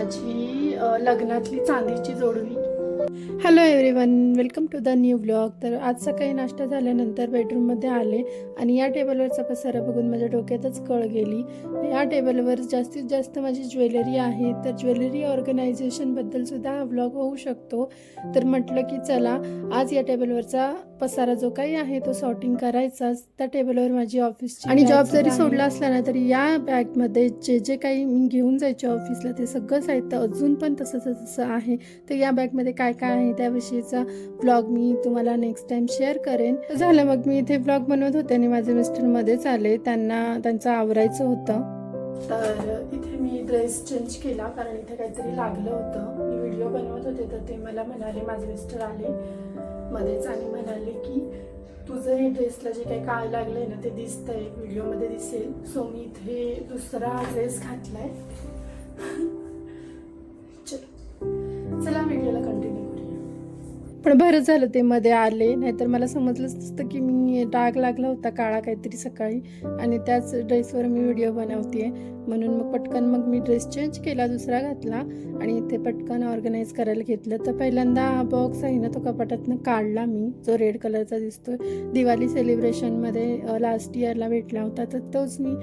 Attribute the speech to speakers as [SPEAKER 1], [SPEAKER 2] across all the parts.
[SPEAKER 1] माझी लग्नातली चांदीची जोडवी. Hello everyone welcome to the new blog तर आज सकाळी नाश्ता झाल्यानंतर बेडरूममध्ये आले आणि या टेबलवरचा पसारा बघून माझ्या डोक्यातच कळ गेली. या टेबलवर जास्तीत जास्त माझी ज्वेलरी आहे तर ज्वेलरी ऑर्गनायझेशनबद्दल सुद्धा हा ब्लॉग होऊ शकतो. तर म्हटलं की चला आज या टेबलवरचा पसारा जो काही आहे तो सॉर्टिंग करायचाच. त्या टेबलवर माझी ऑफिसची आणि जॉब जरी सोडला असला ना तरी या बॅगमध्ये जे जे काही मी घेऊन जायचे ऑफिसला ते सगळं साहित्य अजून पण तसंच तसं आहे. तर या बॅगमध्ये काय काय आहे त्याविषयीचा ब्लॉग मी तुम्हाला नेक्स्ट टाइम शेअर करेन. झालं मग मी इथे ब्लॉग बनवत होते आणि माझे मिस्टर मध्येच आले. त्यांना त्यांचं आवरायचं होतं. तर इथे मी ड्रेस चेंज केला कारण इथे काहीतरी लागलं होतं. मी व्हिडिओ बनवत होते तर ते मला म्हणाले माझे मिस्टर आले मध्येच आणि म्हणाले की तुझं हे ड्रेसला जे काही काळ लागलंय ना ते दिसतंय व्हिडिओमध्ये दिसेल. सो मी इथे दुसरा ड्रेस घातलाय. चल- चला व्हिडिओला कंटिन्यू पण बरं झालं ते मध्ये आले. नाहीतर मला समजलंच नसतं की मी डाग लागला होता काळा काहीतरी सकाळी आणि त्याच ड्रेसवर मी व्हिडिओ बनवते म्हणून मग पटकन मग मी ड्रेस चेंज केला दुसरा घातला आणि इथे पटकन ऑर्गनाईज करायला घेतलं. तर पहिल्यांदा हा बॉक्स आहे ना तो कपाटातनं काढला मी. जो रेड कलरचा दिसतोय. दिवाळी सेलिब्रेशनमध्ये लास्ट इयरला भेटला होता. तर तोच मी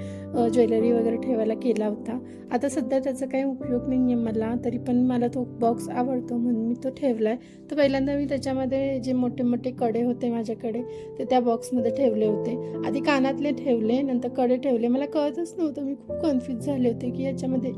[SPEAKER 1] ज्वेलरी वगैरे ठेवायला केला होता. आता सध्या त्याचा काही उपयोग नाही आहे मला. तरी पण मला तो बॉक्स आवडतो म्हणून मी तो ठेवला आहे तर पहिल्यांदा मी त्याच्यामध्ये जे मोठे मोठे कडे होते माझ्याकडे ते त्या बॉक्समध्ये ठेवले होते. आधी कानातले ठेवले नंतर कडे ठेवले. मला कळतच नव्हतं मी खूप कन्फ्यूज झाले होते की याच्यामध्ये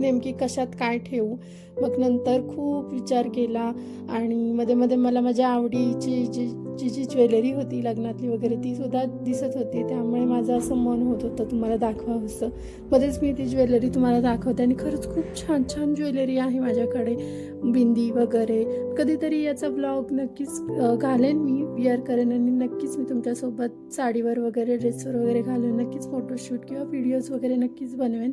[SPEAKER 1] नेमकी कशात काय ठेवू. मग नंतर खूप विचार केला आणि मध्ये मध्ये मला माझ्या आवडीची जी जी जी ज्वेलरी होती लग्नातली वगैरे ती सुद्धा दिसत होती. त्यामुळे माझं असं मन होत होतं तुम्हाला दाखवावं असं. मध्येच मी ती ज्वेलरी तुम्हाला दाखवते आणि खरंच खूप छान छान ज्वेलरी आहे माझ्याकडे. बिंदी वगैरे. कधीतरी याचा ब्लॉग नक्कीच घालेन मी विअर करेन आणि नक्कीच मी तुमच्यासोबत साडीवर वगैरे ड्रेसवर वगैरे घालून नक्कीच फोटोशूट किंवा व्हिडिओज वगैरे नक्कीच बनवेन.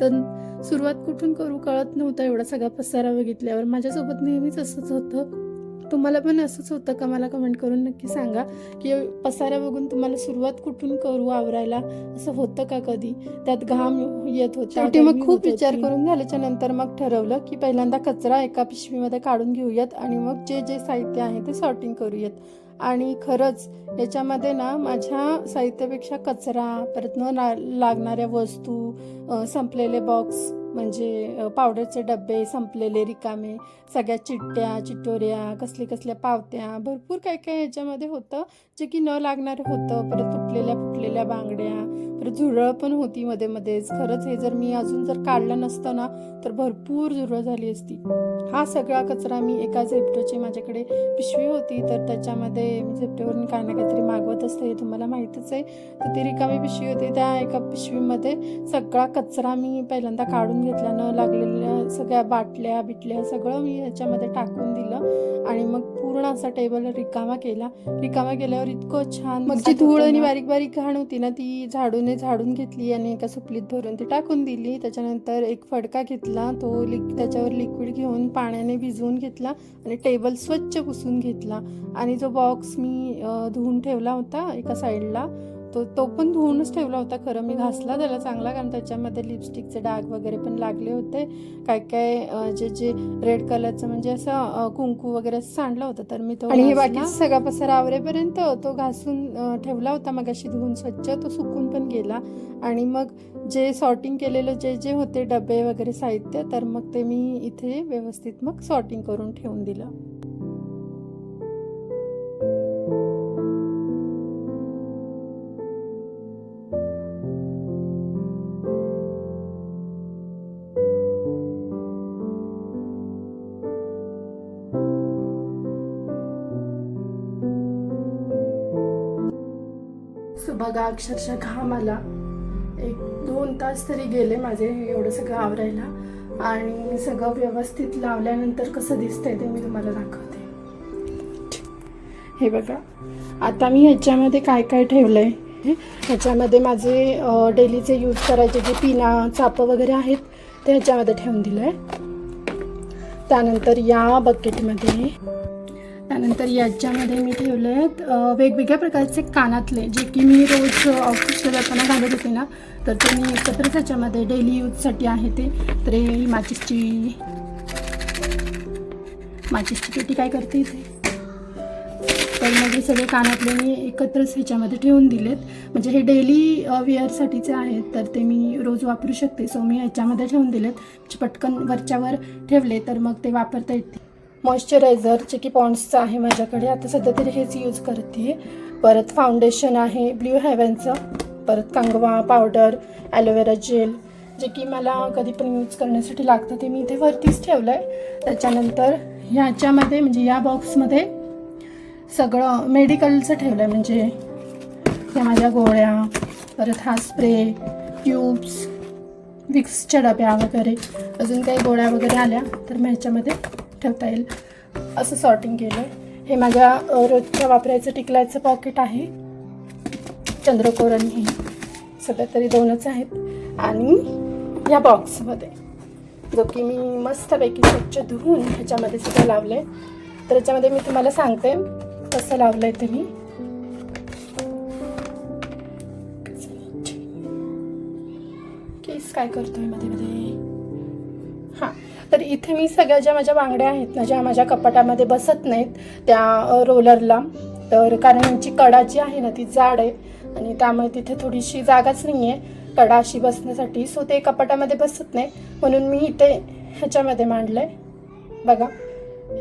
[SPEAKER 1] तर सुरुवात कुठून करू कळत नव्हतं एवढा सगळा पसारा बघितल्यावर. माझ्यासोबत नेहमीच असंच होतं. तुम्हाला पण असंच होतं का? मला कमेंट करून नक्की सांगा. की पसारा बघून तुम्हाला सुरुवात कुठून करू आवरायला? असं होतं का कधी? त्यात घाम येत होता मग खूप विचार करून झाल्याच्यानंतर मग ठरवलं की पहिल्यांदा कचरा एका पिशवीमध्ये काढून घेऊयात आणि मग जे जे साहित्य आहे ते सॉर्टिंग करूयात. आणि खरंच याच्यामध्ये ना माझ्या साहित्यापेक्षा कचरा परत न ला- लागणाऱ्या वस्तू संपलेले बॉक्स म्हणजे पावडरचे डबे संपलेले रिकामे सगळ्या चिट्ट्या चिटोऱ्या कसले कसल्या पावत्या भरपूर काय काय याच्यामध्ये होतं जे की न लागणारं होतं परत तुटलेल्या फुटलेल्या बांगड्या परत झुरळ पण होती मध्ये मध्येच. खरंच हे जर मी अजून जर काढलं नसतं ना तर भरपूर झुरळ झाली असती. हा सगळा कचरा मी एका झेपटोची माझ्याकडे पिशवी होती तर त्याच्यामध्ये मी झेप्टोवरून काय ना काहीतरी मागवत असते हे तुम्हाला माहीतच आहे. तर ती रिकामी पिशवी होती. त्या एका पिशवीमध्ये सगळा कचरा मी पहिल्यांदा काढून घेतला न लागलेल्या सगळ्या बाटल्या बिटल्या सगळं मी ह्याच्यामध्ये टाकून दिलं आणि मग पूर्ण असा टेबल रिकामा केला. रिकामा केल्यावर इतकं छान मग जी धूळ आणि बारीक बारीक घाण होती ना ती झाडूने झाडून घेतली आणि एका सुपलीत भरून ती टाकून दिली. त्याच्यानंतर एक फडका घेतला तो लिक त्याच्यावर लिक्विड घेऊन पाण्याने भिजवून घेतला आणि टेबल स्वच्छ पुसून घेतला. आणि जो बॉक्स मी धुवून ठेवला होता एका साईडला तो तो पण धुवूनच ठेवला होता खरं. मी घासला त्याला चांगला कारण त्याच्यामध्ये लिपस्टिकचे डाग वगैरे पण लागले होते. काय काय जे जे रेड कलरचं म्हणजे असं कुंकू वगैरे असं सांडलं होतं तर मी तो आणि बाकी सगळा पसारा आवरेपर्यंत तो घासून ठेवला होता मग अशी धुवून स्वच्छ. तो सुकून पण गेला. आणि मग जे सॉर्टिंग केलेलं जे जे होते डबे वगैरे साहित्य तर मग ते मी इथे व्यवस्थित मग सॉर्टिंग करून ठेवून दिलं. बघा अक्षरशः घाम आला एक दोन तास तरी गेले माझे एवढं सगळं आवरायला. आणि सगळं व्यवस्थित लावल्यानंतर कसं दिसतंय ते मी तुम्हाला दाखवते. हे बघा आता मी ह्याच्यामध्ये काय काय ठेवलंय? ह्याच्यामध्ये माझे डेलीचे यूज करायचे जे पिना चापं वगैरे आहेत ते ह्याच्यामध्ये ठेवून दिलं आहे त्यानंतर या बकेटमध्ये त्यानंतर याच्यामध्ये मी ठेवले आहेत वेगवेगळ्या प्रकारचे कानातले जे की मी रोज ऑफिसला जाताना घालत होते ना तर ते मी एकत्रच ह्याच्यामध्ये डेली यूजसाठी आहे ते. तर हे माचिसची माचिसची पेटी काय करते इथे? तर मग हे सगळे कानातले मी एकत्रच ह्याच्यामध्ये ठेवून दिलेत. म्हणजे हे डेली वेअरसाठीचे आहेत तर ते मी रोज वापरू शकते. सो मी ह्याच्यामध्ये ठेवून दिलेत. म्हणजे पटकन वरच्यावर ठेवले तर मग ते वापरता येते मॉइश्चरायझर जे की पॉन्ड्सचं आहे माझ्याकडे. आता सध्या तरी हेच यूज करते. परत फाउंडेशन आहे ब्ल्यू हेवनचं परत कंगवा पावडर ॲलोवेरा जेल जे की मला कधी पण यूज करण्यासाठी लागतं ते मी इथे वरतीच ठेवलं आहे त्याच्यानंतर ह्याच्यामध्ये म्हणजे या बॉक्समध्ये सगळं मेडिकलचं ठेवलं आहे म्हणजे ह्या माझ्या गोळ्या परत हा स्प्रे ट्यूब्स विक्सच्या डब्या वगैरे. अजून काही गोळ्या वगैरे आल्या तर मग ह्याच्यामध्ये ठेवता येईल. असं सॉर्टिंग केलं आहे हे माझ्या रोजच्या वापरायचं टिकलायचं पॉकेट आहे. चंद्रकोर आणि हे सध्या तरी दोनच आहेत. आणि या बॉक्समध्ये जो की मी मस्तपैकी स्वच्छ धुवून ह्याच्यामध्ये सुद्धा लावलं आहे तर ह्याच्यामध्ये मी तुम्हाला सांगते कसं लावलं आहे ते मी. केस काय करतोयमध्ये मध्ये? तर इथे मी सगळ्या ज्या माझ्या बांगड्या आहेत ना ज्या माझ्या कपाटामध्ये बसत नाहीत त्या रोलरला. तर कारण यांची कडा जी आहे ना ती जाड आहे आणि त्यामुळे तिथे थोडीशी जागाच नाही आहे कडा अशी बसण्यासाठी. सो ते कपाटामध्ये बसत नाही. म्हणून मी इथे ह्याच्यामध्ये मांडलं आहे बघा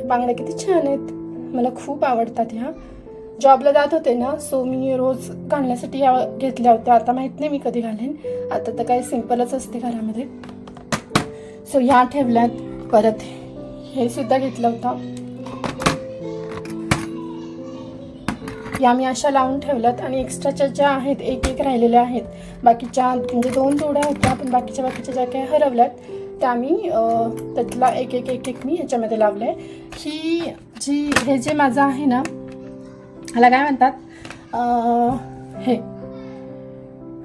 [SPEAKER 1] बांगड्या किती छान आहेत. मला खूप आवडतात ह्या. जॉबला जात होते ना सो मी रोज घालण्यासाठी ह्या घेतल्या होत्या. आता माहीत नाही मी कधी घालेन. आता तर काही सिम्पलच असते घरामध्ये. सो ह्या ठेवल्यात. परत हे सुद्धा घेतलं होतं. या मी अशा लावून ठेवल्यात आणि एक्स्ट्राच्या ज्या आहेत एक एक राहिलेल्या आहेत. बाकीच्या म्हणजे दोन जोड्या होत्या पण बाकीच्या बाकीच्या ज्या काही हरवल्यात त्या मी त्यातला एक एक एक एक मी ह्याच्यामध्ये लावलं आहे ही जी हे जे माझं आहे ना ह्याला काय म्हणतात? हे.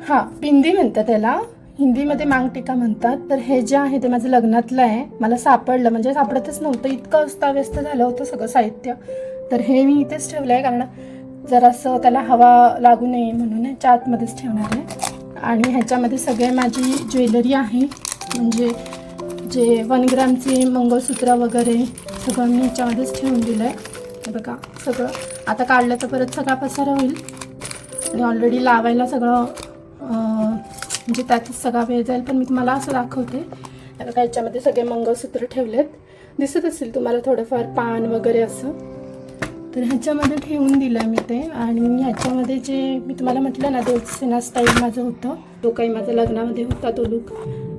[SPEAKER 1] हां बिंदी म्हणतात त्याला. हिंदीमध्ये मांग टीका म्हणतात तर हे जे आहे ते माझं लग्नातलं आहे. मला सापडलं म्हणजे सापडतच नव्हतं. इतकं अस्ताव्यस्त झालं होतं सगळं साहित्य. तर हे मी इथेच ठेवलं आहे कारण जरासं त्याला हवा लागू नये म्हणून ह्याच्या आतमध्येच ठेवणार आहे. आणि ह्याच्यामध्ये सगळे माझी ज्वेलरी आहे. म्हणजे जे वन ग्रामचे मंगळसूत्र वगैरे सगळं मी ह्याच्यामध्येच ठेवून दिलं आहे. बघा सगळं. आता काढलं तर परत सगळा पसारा होईल. आणि ऑलरेडी लावायला सगळं म्हणजे त्यातच सगळा वेळ जाईल पण मी तुम्हाला असं दाखवते. हे बघा याच्यामध्ये सगळे मंगळसूत्र ठेवलेत. दिसत असेल तुम्हाला थोडंफार पान वगैरे असं. तर ह्याच्यामध्ये ठेवून दिलं मी ते. आणि ह्याच्यामध्ये जे मी तुम्हाला म्हटलं ना देवसेना स्टाईल माझं होतं. तो काही माझा लग्नामध्ये होता तो लुक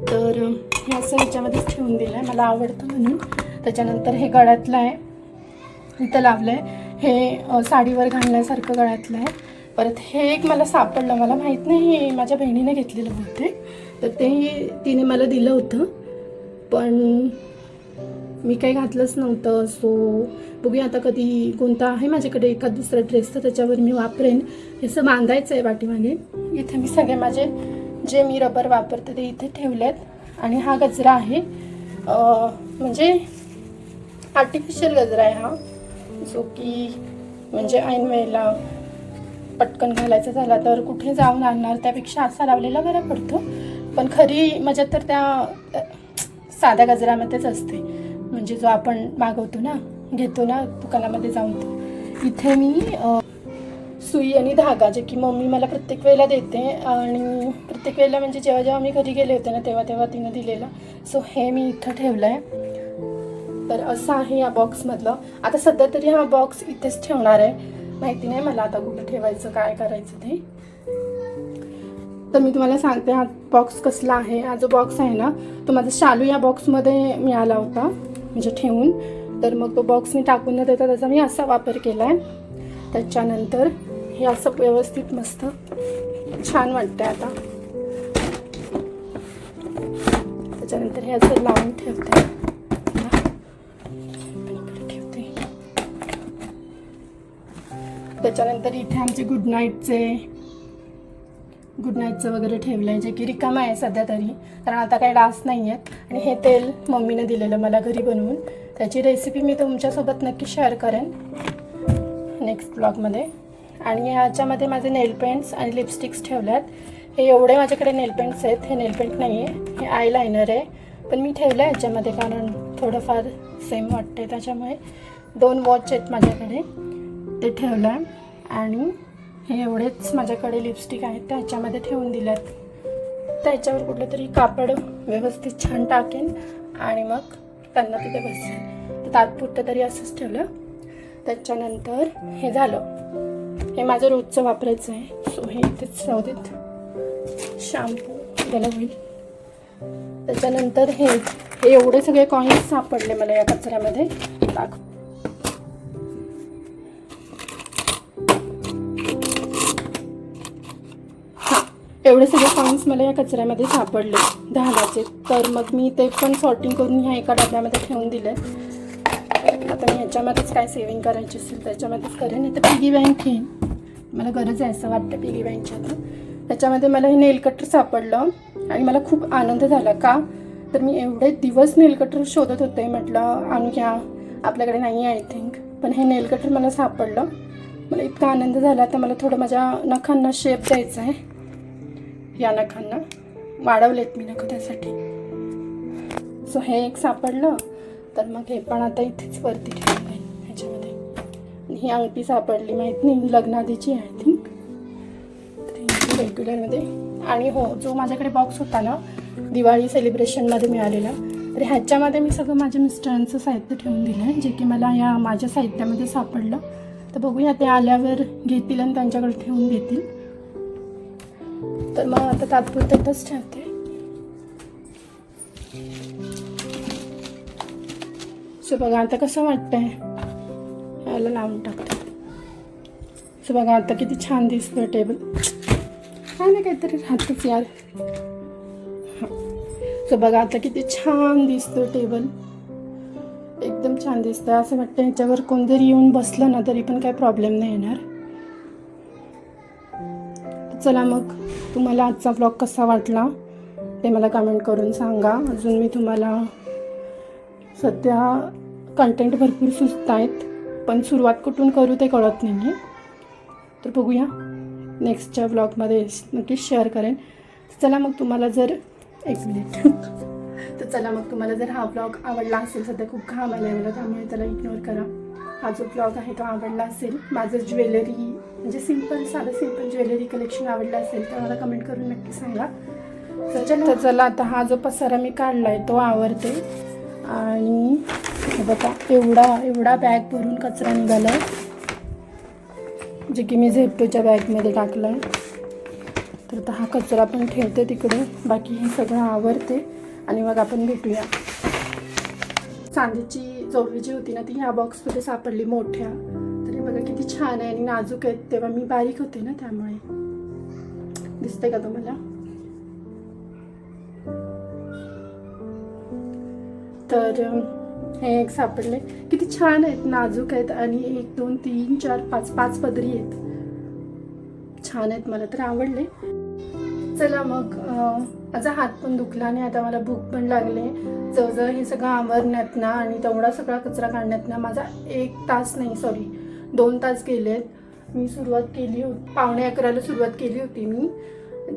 [SPEAKER 1] तर हे असं ह्याच्यामध्येच ठेवून दिलं आहे मला आवडतं म्हणून. त्याच्यानंतर हे गळ्यातलं आहे. इथं लावलं आहे हे साडीवर घालण्यासारखं गळ्यातलं आहे. परत हे एक मला सापडलं. मला माहीत नाही हे माझ्या बहिणीने घेतलेलं बहुतेक. तर ते तिने मला दिलं होतं. पण मी काही घातलंच नव्हतं. सो बघूया आता कधी कोणता आहे माझ्याकडे एखाद दुसरा ड्रेस तर त्याच्यावर मी वापरेन. हे असं बांधायचं आहे पाठीमागे इथे मी सगळे माझे जे मी रबर वापरते ते इथे ठेवलेत आणि हा गजरा आहे. म्हणजे आर्टिफिशियल गजरा आहे हा. जो की म्हणजे ऐनवेळेला पटकन घालायचा झाला तर कुठे जाऊन आणणार? त्यापेक्षा असा लावलेला बरा पडतो. पण खरी मजा तर त्या साध्या गजरामध्येच असते. म्हणजे जो आपण मागवतो ना घेतो ना दुकानामध्ये जाऊन तो. इथे मी सुई आणि धागा जे की मम्मी मला प्रत्येक वेळेला देते आणि प्रत्येक वेळेला म्हणजे जेव्हा जेव्हा मी घरी गेले होते ना तेव्हा तेव्हा तिनं दिलेला. सो हे मी इथं ठेवलं आहे तर असं आहे या बॉक्समधलं आता सध्या तरी हा बॉक्स इथेच ठेवणार आहे. माहिती नाही मला आता कुठे ठेवायचं काय करायचं ते. तर मी तुम्हाला सांगते हा बॉक्स कसला आहे. हा जो बॉक्स आहे ना तो माझा शालू या बॉक्समध्ये मिळाला होता म्हणजे ठेवून. तर मग तो बॉक्स मी टाकून न देता त्याचा मी असा वापर केला आहे त्याच्यानंतर हे असं व्यवस्थित मस्त छान वाटतंय आता. त्याच्यानंतर हे असं लावून ठेवते. त्याच्यानंतर इथे आमचे गुड नाईटचे गुड नाईटचं वगैरे ठेवलं आहे जे की रिकामं आहे सध्या तरी. कारण आता काही डास नाही आहेत. आणि हे तेल मम्मीनं दिलेलं मला घरी बनवून. त्याची रेसिपी मी तुमच्यासोबत नक्की शेअर करेन. नेक्स्ट ब्लॉगमध्ये आणि ह्याच्यामध्ये माझे नेल पेंट्स आणि लिपस्टिक्स ठेवल्यात. हे एवढे माझ्याकडे नेल पेंट्स आहेत. हे नेल पेंट नाही आहे हे आय लायनर आहे. पण मी ठेवलं आहे ह्याच्यामध्ये कारण थोडंफार सेम वाटते त्याच्यामुळे. दोन वॉच आहेत माझ्याकडे. ते ठेवलं आहे आणि हे एवढेच माझ्याकडे लिपस्टिक आहेत. त्याच्यामध्ये ठेवून दिल्यात. त्याच्यावर कुठलं तरी कापड व्यवस्थित छान टाकेन आणि मग त्यांना तिथे बसेल तर तात्पुरतं तरी असंच ठेवलं. त्याच्यानंतर हे झालं. हे माझं रोजचं वापरायचं आहे सो हे इथेच राहू शॅम्पू त्याला होईल. त्याच्यानंतर हे हे एवढे सगळे कॉईन्स सापडले मला या कचऱ्यामध्ये. दाखव. एवढे सगळे कॉईन्स मला या कचऱ्यामध्ये सापडले दहाचे तर मग मी ते पण सॉर्टिंग करून ह्या एका डब्यामध्ये ठेवून दिले. आता मी ह्याच्यामध्येच काय सेविंग करायची असेल त्याच्यामध्येच करेन. नाही तर पिगी बँक घेईन मला गरज आहे असं वाटतं पिगी बँकची आता. त्याच्यामध्ये मला हे नेल कटर सापडलं आणि मला खूप आनंद झाला. का? तर मी एवढे दिवस नेल कटर शोधत होते. म्हटलं आणूया आपल्याकडे नाही आहे आय थिंक पण हे नेल कटर मला सापडलं. मला इतका आनंद झाला. तर मला थोडं माझ्या नखांना शेप द्यायचा आहे. या नखांना वाढवलेत मी नखं त्यासाठी. सो हे एक सापडलं तर मग हे पण आता इथेच वरती ठेवलं आहे ह्याच्यामध्ये ही अंगठी सापडली माहीत नाही लग्नादीची आय थिंक रेग्युलरमध्ये आणि हो जो माझ्याकडे बॉक्स होता ना दिवाळी सेलिब्रेशनमध्ये मिळालेला तर ह्याच्यामध्ये मी सगळं माझ्या मिस्टरांचं साहित्य ठेवून दिलं आहे जे की मला या माझ्या साहित्यामध्ये सापडलं. तर बघूया ते आल्यावर घेतील आणि त्यांच्याकडे ठेवून देतील. तर मग आता तात्पुरतं इथंच ठेवते. सो बघा आता कसं वाटतंय? लावून टाकते. सो बघा आता किती छान दिसतोय टेबल काय ना काहीतरी राहतच यार. सो बघा आता किती छान दिसतोय टेबल एकदम छान दिसतंय. असं वाटतं ह्याच्यावर कोणतरी येऊन बसलं ना, तरी पण काही प्रॉब्लेम नाही येणार. चला मग तुम्हाला आजचा ब्लॉग कसा वाटला ते मला कमेंट करून सांगा. अजून मी तुम्हाला सध्या कंटेंट भरपूर सुचत आहेत पण सुरुवात कुठून करू ते कळत नाही आहे तर बघूया नेक्स्टच्या ब्लॉगमध्ये नक्कीच शेअर करेन. चला मग तुम्हाला जर एक मिनिट तर चला मग तुम्हाला जर हा ब्लॉग आवडला असेल सध्या खूप घाम आला आहे मला त्यामुळे त्याला इग्नोर करा. हा जो ब्लॉग आहे तो आवडला असेल. माझं ज्वेलरी म्हणजे सिंपल साधं सिंपल ज्वेलरी कलेक्शन आवडलं असेल तर मला कमेंट करून नक्की सांगा. तर चला. तर चला आता हा जो पसारा मी काढला आहे तो आवडते आणि बघा एवढा एवढा बॅग भरून कचरा निघाला आहे जे की मी झेप्टोच्या बॅगमध्ये टाकला आहे तर आता हा कचरा पण ठेवते तिकडे. बाकी हे सगळं आवडते आणि मग आपण भेटूया. चांदीची जोडली जी होती ना ती ह्या बॉक्समध्ये सापडली मोठ्या. तरी बघा किती छान आहे आणि नाजूक आहेत. तेव्हा मी बारीक होते ना त्यामुळे. दिसते का तुम्हाला? तर हे एक सापडले. किती छान आहेत नाजूक आहेत आणि एक दोन तीन चार पाच पाच पदरी आहेत. छान आहेत मला तर आवडले. चला मग माझा हात पण दुखला आणि आता मला भूक पण लागले. जवळजवळ हे सगळं आवरण्यात ना आणि तेवढा सगळा कचरा काढण्यात ना माझा एक तास नाही सॉरी दोन तास गेलेत. मी सुरुवात केली होती पावणे अकराला सुरुवात केली होती मी.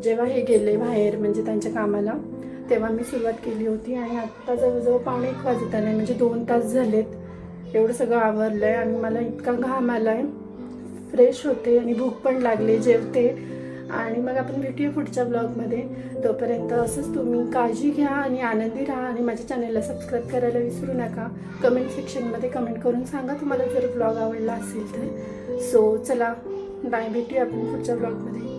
[SPEAKER 1] जेव्हा हे गेले बाहेर म्हणजे त्यांच्या कामाला तेव्हा मी सुरुवात केली होती आणि आत्ता जवळजवळ पावणे एक वाजत आले म्हणजे दोन तास झालेत. एवढं सगळं आवरलं आहे आणि मला इतका घाम आला आहे फ्रेश होते आणि भूक पण लागली जेवते. आणि मग आपण भेटूया पुढच्या ब्लॉगमध्ये. तोपर्यंत असंच तुम्ही काळजी घ्या आणि आनंदी राहा आणि माझ्या चॅनलला सबस्क्राईब करायला विसरू नका. कमेंट सेक्शनमध्ये कमेंट करून सांगा तुम्हाला जर ब्लॉग आवडला असेल तर. सो चला बाय भेटूया आपण पुढच्या ब्लॉगमध्ये.